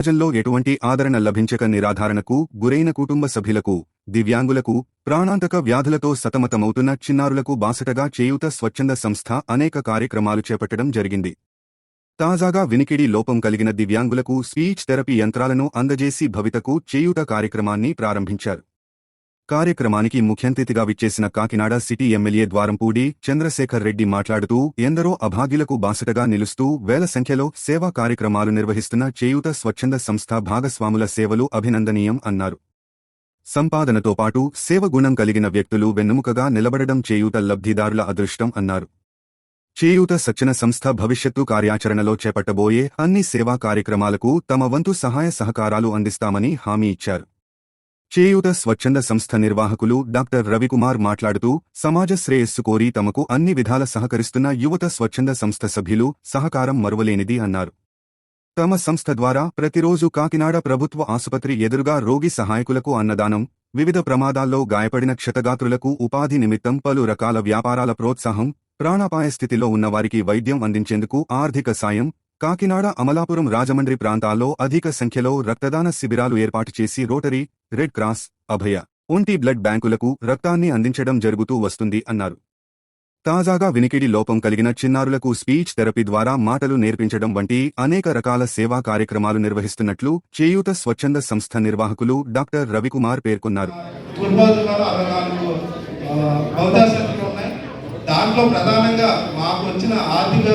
సమాజంలో ఎటువంటి ఆదరణ లభించక నిరాధారణకు గురైన కుటుంబ సభ్యులకు దివ్యాంగులకు ప్రాణాంతక వ్యాధులతో సతమతమవుతున్న చిన్నారులకు బాసటగా చేయూత స్వచ్ఛంద సంస్థ అనేక కార్యక్రమాలు చేపట్టడం జరిగింది. తాజాగా వినికిడి లోపం కలిగిన దివ్యాంగులకు స్పీచ్ థెరపీ యంత్రాలను అందజేసి భవితకు చేయూత కార్యక్రమాన్ని ప్రారంభించారు. కార్యక్రమానికి ముఖ్యంతిథిగా విచ్చేసిన కాకినాడ సిటీ ఎమ్మెల్యే ద్వారంపూడి చంద్రశేఖర్ రెడ్డి మాట్లాడుతూ ఎందరో అభాగ్యులకు బాసటగా నిలుస్తూ వేల సంఖ్యలో సేవా కార్యక్రమాలు నిర్వహిస్తున్న చేయూత స్వచ్ఛంద సంస్థ భాగస్వాముల సేవలు అభినందనీయం అన్నారు. సంపాదనతో పాటు సేవ గుణం కలిగిన వ్యక్తులు వెన్నెముకగా నిలబడడం చేయూత లబ్ధిదారుల అదృష్టం అన్నారు. చేయూత సచ్చన సంస్థ భవిష్యత్తు కార్యాచరణలో చేపట్టబోయే అన్ని సేవా కార్యక్రమాలకు తమ వంతు సహాయ సహకారాలు అందిస్తామని హామీ ఇచ్చారు. చేయూత స్వచ్ఛంద సంస్థ నిర్వాహకులు డాక్టర్ రవికుమార్ మాట్లాడుతూ సమాజ శ్రేయస్సు కోరి తమకు అన్ని విధాల సహకరిస్తున్న యువత స్వచ్ఛంద సంస్థ సభ్యులు సహకారం మరువలేనిది అన్నారు. తమ సంస్థ ద్వారా ప్రతిరోజు కాకినాడ ప్రభుత్వ ఆసుపత్రి ఎదురుగా రోగి సహాయకులకు అన్నదానం వివిధ ప్రమాదాల్లో గాయపడిన క్షతగాత్రులకు ఉపాధి నిమిత్తం పలు రకాల వ్యాపారాల ప్రోత్సాహం ప్రాణాపాయ స్థితిలో ఉన్నవారికి వైద్యం అందించేందుకు ఆర్థిక సాయం కాకినాడ అమలాపురం రాజమండ్రి ప్రాంతాల్లో అధిక సంఖ్యలో రక్తదాన శిబిరాలు ఏర్పాటు చేసి రోటరీ రెడ్ క్రాస్ అభయ. ఒంటి బ్లడ్ బ్యాంకులకు రక్తాన్ని అందించడం జరుగుతూ వస్తుంది అన్నారు. తాజాగా వినికిడి లోపం కలిగిన చిన్నారులకు స్పీచ్ థెరపీ ద్వారా మాటలు నేర్పించడం వంటి అనేక రకాల సేవా కార్యక్రమాలు నిర్వహిస్తున్నట్లు చేయూత స్వచ్ఛంద సంస్థ నిర్వాహకులు డాక్టర్ రవికుమార్ పేర్కొన్నారు. దాంట్లో ప్రధానంగా మాకు వచ్చిన ఆర్థిక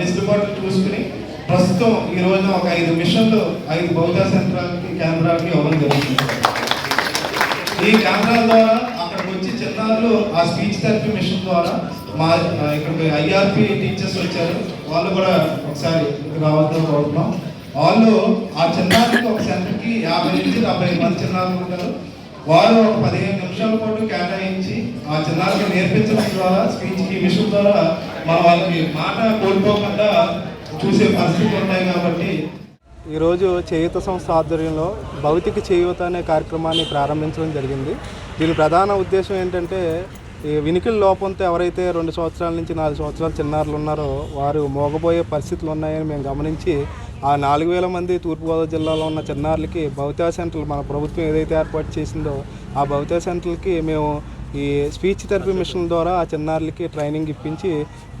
వెసులుబాట్లు చూసుకుని ప్రస్తుతం ఈ రోజున ఒక ఐదు మిషన్లు ఐదు బౌద్ధ సెంట్రాలకి కేంద్రాలకి ఇవ్వడం జరుగుతుంది. ఈ కెమెరాల ద్వారా అక్కడికి వచ్చి చిన్నారులు ఆ స్పీచ్ థెరపీ మిషన్ ద్వారా మా ఇక్కడ ఐఆర్పి టీచర్స్ వచ్చారు. వాళ్ళు కూడా ఒకసారి రావద్దు కోరుతున్నాం. వాళ్ళు ఆ చిన్నారికి ఒక సెంటర్కి యాభై నుంచి డెబ్బై మంది చిన్నారులు ఉంటారు. వారు ఒక పదిహేను నిమిషాల పాటు కేటాయించి ఆ చిన్నారికి నేర్పించడం ద్వారా స్పీచ్ ఈ మిషన్ ద్వారా మనం వాళ్ళకి మాట కోల్పోకుండా చూసే పరిస్థితులు ఉన్నాయి కాబట్టి ఈరోజు చేయూత సంస్థ ఆధ్వర్యంలో భౌతిక చేయూత అనే కార్యక్రమాన్ని ప్రారంభించడం జరిగింది. దీని ప్రధాన ఉద్దేశం ఏంటంటే ఈ వినికిల లోపంతో ఎవరైతే రెండు సంవత్సరాల నుంచి నాలుగు సంవత్సరాల చిన్నారులు ఉన్నారో వారు మోగబోయే పరిస్థితులు ఉన్నాయని మేము గమనించి ఆ నాలుగు వేల మంది తూర్పుగోదావరి జిల్లాలో ఉన్న చిన్నారులకి భౌతిక సెంటర్లు మన ప్రభుత్వం ఏదైతే ఏర్పాటు చేసిందో ఆ భౌతిక సెంటర్లకి మేము ఈ స్పీచ్ థెరపీ మిషన్ ద్వారా ఆ చిన్నారులకి ట్రైనింగ్ ఇప్పించి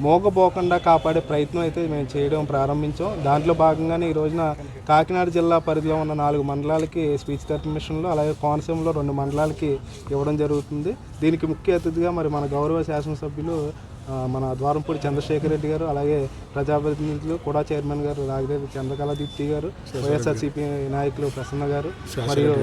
మోగపోకుండా కాపాడే ప్రయత్నం అయితే మేము చేయడం ప్రారంభించాం. దాంట్లో భాగంగానే ఈ రోజున కాకినాడ జిల్లా పరిధిలో ఉన్న నాలుగు మండలాలకి స్పీచ్ థెరపీ మిషన్లు అలాగే కోనసీమలో రెండు మండలాలకి ఇవ్వడం జరుగుతుంది. దీనికి ముఖ్య అతిథిగా మరి మన గౌరవ శాసనసభ్యులు మన ద్వారంపూడి చంద్రశేఖర్ రెడ్డి గారు అలాగే ప్రజాప్రతినిధులు కూడా చైర్మన్ గారు రాగిరెడ్డి చంద్రకళ దీప్తి గారు. వైఎస్ఆర్సీపీ నాయకులు ప్రసన్న గారు మరియు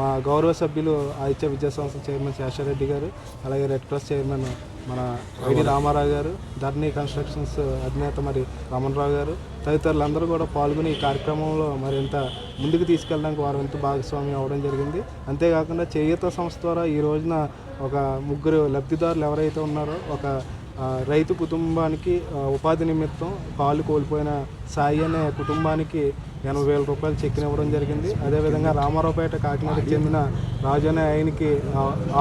మా గౌరవ సభ్యులు ఆదిత్య విద్యా సంస్థ చైర్మన్ శేషారెడ్డి గారు అలాగే రెడ్ క్రాస్ చైర్మన్ మన వైడి రామారావు. గారు ధర్నీ కన్స్ట్రక్షన్స్ అధినేత మరి రమణరావు గారు తదితరులందరూ కూడా పాల్గొని ఈ కార్యక్రమంలో మరింత ముందుకు తీసుకెళ్ళడానికి వారు ఎంతో భాగస్వామ్యం అవ్వడం జరిగింది. అంతేకాకుండా చేయూత సంస్థ ద్వారా ఈ రోజున ఒక ముగ్గురు లబ్ధిదారులు ఎవరైతే ఉన్నారో ఒక రైతు కుటుంబానికి ఉపాధి నిమిత్తం కాలు కోల్పోయిన సాయి అనే కుటుంబానికి ఎనభై వేల రూపాయలు చెక్కిన ఇవ్వడం జరిగింది. అదేవిధంగా రామారావుపేట కాకినాడకు చెందిన రాజు అనే ఆయనకి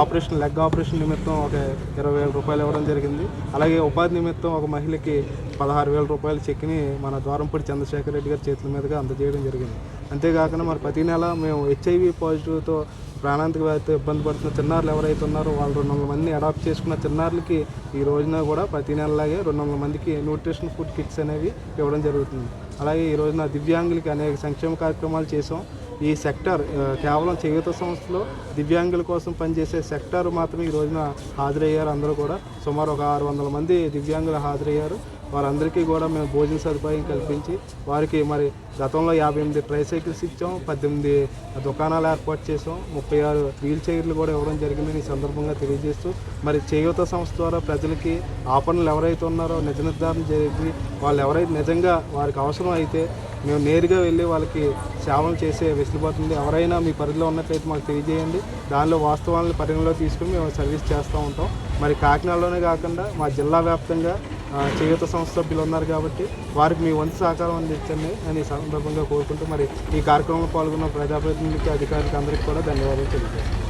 ఆపరేషన్ లెగ్ ఆపరేషన్ నిమిత్తం ఒక ఇరవై వేల రూపాయలు ఇవ్వడం జరిగింది. అలాగే ఉపాధి నిమిత్తం ఒక మహిళకి పదహారు వేల రూపాయలు చెక్కిని మన ద్వారంపూడి చంద్రశేఖర్ రెడ్డి గారి చేతుల మీదుగా అందజేయడం జరిగింది. అంతేకాకుండా మరి ప్రతి నెల మేము హెచ్ఐవి పాజిటివ్తో ప్రాణాంతక వ్యాధితో ఇబ్బంది పడుతున్న చిన్నారులు ఎవరైతే ఉన్నారో వాళ్ళు రెండు వందల మందిని అడాప్ట్ చేసుకున్న చిన్నారులకి ఈ రోజున కూడా ప్రతి నెలలాగే రెండు వందల మందికి న్యూట్రిషన్ ఫుడ్ కిట్స్ అనేవి ఇవ్వడం జరుగుతుంది. అలాగే ఈ రోజున దివ్యాంగులకి అనేక సంక్షేమ కార్యక్రమాలు చేసాం ఈ సెక్టర్ కేవలం చేయూత సంస్థలో దివ్యాంగుల కోసం పనిచేసే సెక్టర్ మాత్రమే ఈ రోజున హాజరయ్యారు. అందరూ కూడా సుమారు ఒక ఆరు వందల మంది దివ్యాంగులు హాజరయ్యారు. వారందరికీ కూడా మేము భోజన సదుపాయం కల్పించి వారికి మరి గతంలో యాభై ఎనిమిది ట్రైసైకిల్స్ ఇచ్చాం పద్దెనిమిది దుకాణాలు ఏర్పాటు చేసాం ముప్పై ఆరు వీల్ చైర్లు కూడా ఇవ్వడం జరిగిందని ఈ సందర్భంగా తెలియజేస్తూ మరి చేయూత సంస్థ ద్వారా ప్రజలకి ఆపణలు ఎవరైతే ఉన్నారో నిజ నిర్ధారణ జరిగి వాళ్ళు ఎవరైతే నిజంగా వారికి అవసరం అయితే మేము నేరుగా వెళ్ళి వాళ్ళకి సేవలు చేసే వెసులుబాటు ఉంది. ఎవరైనా మీ పరిధిలో ఉన్నట్లయితే మాకు తెలియజేయండి. దానిలో వాస్తవాలను పరిగణలో తీసుకుని మేము సర్వీస్ చేస్తూ ఉంటాం. మరి కాకినాడలోనే కాకుండా మా జిల్లా వ్యాప్తంగా చేయుత సంస్థ సభ్యులు ఉన్నారు కాబట్టి వారికి మీ వంతు సహకారం అందించండి అని సందర్భంగా కోరుకుంటూ మరి ఈ కార్యక్రమంలో పాల్గొన్న ప్రజాప్రతినిధులకి అధికారులకి అందరికీ కూడా ధన్యవాదాలు తెలియజేస్తాను